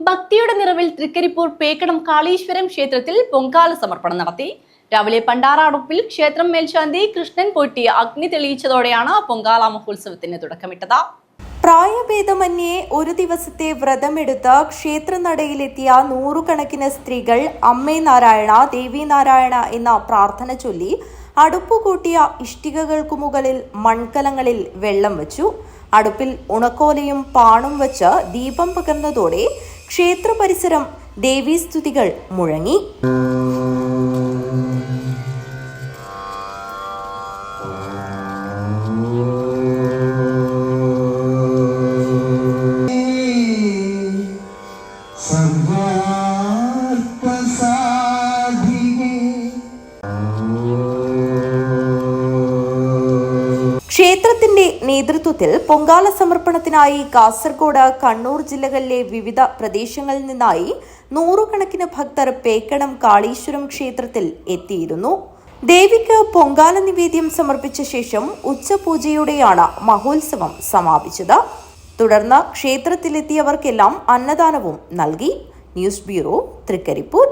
ഭക്തിയുടെ നിറവിൽ തൃക്കരിപ്പൂർ പേക്കടം കാളീശ്വരം ക്ഷേത്രത്തിൽ പൊങ്കാല സമർപ്പണം നടത്തി. രാവിലെ പണ്ടാറാടുപ്പിൽ ക്ഷേത്രം മേൽശാന്തി കൃഷ്ണൻ പൊട്ടി അഗ്നി തെളിയിച്ചതോടെയാണ് പൊങ്കാല മഹോത്സവത്തിന് തുടക്കമിട്ടത്. പ്രായഭേദമന്യേ ഒരു ദിവസത്തെ വ്രതമെടുത്ത് ക്ഷേത്രനടയിലെത്തിയ നൂറുകണക്കിന് സ്ത്രീകൾ അമ്മേ നാരായണ ദേവി നാരായണ എന്ന പ്രാർത്ഥന ചൊല്ലി അടുപ്പുകൂട്ടിയ ഇഷ്ടികകൾക്കു മുകളിൽ മൺകലങ്ങളിൽ വെള്ളം വച്ചു. അടുപ്പിൽ ഉണക്കോലയും പാണും വച്ച് ദീപം പകർന്നതോടെ ക്ഷേത്ര പരിസരം ദേവീസ്തുതികൾ മുഴങ്ങി. ക്ഷേത്രത്തിന്റെ നേതൃത്വത്തിൽ പൊങ്കാല സമർപ്പണത്തിനായി കാസർഗോഡ് കണ്ണൂർ ജില്ലകളിലെ വിവിധ പ്രദേശങ്ങളിൽ നിന്നായി നൂറുകണക്കിന് ഭക്തർ പേക്കണം കാളീശ്വരം ക്ഷേത്രത്തിൽ എത്തിയിരുന്നു. ദേവിക്ക് പൊങ്കാല നിവേദ്യം സമർപ്പിച്ച ശേഷം ഉച്ചപൂജയോടെയാണ് മഹോത്സവം സമാപിച്ചത്. തുടർന്ന് ക്ഷേത്രത്തിലെത്തിയവർക്കെല്ലാം അന്നദാനവും നൽകി. News bureau Thrikaripur.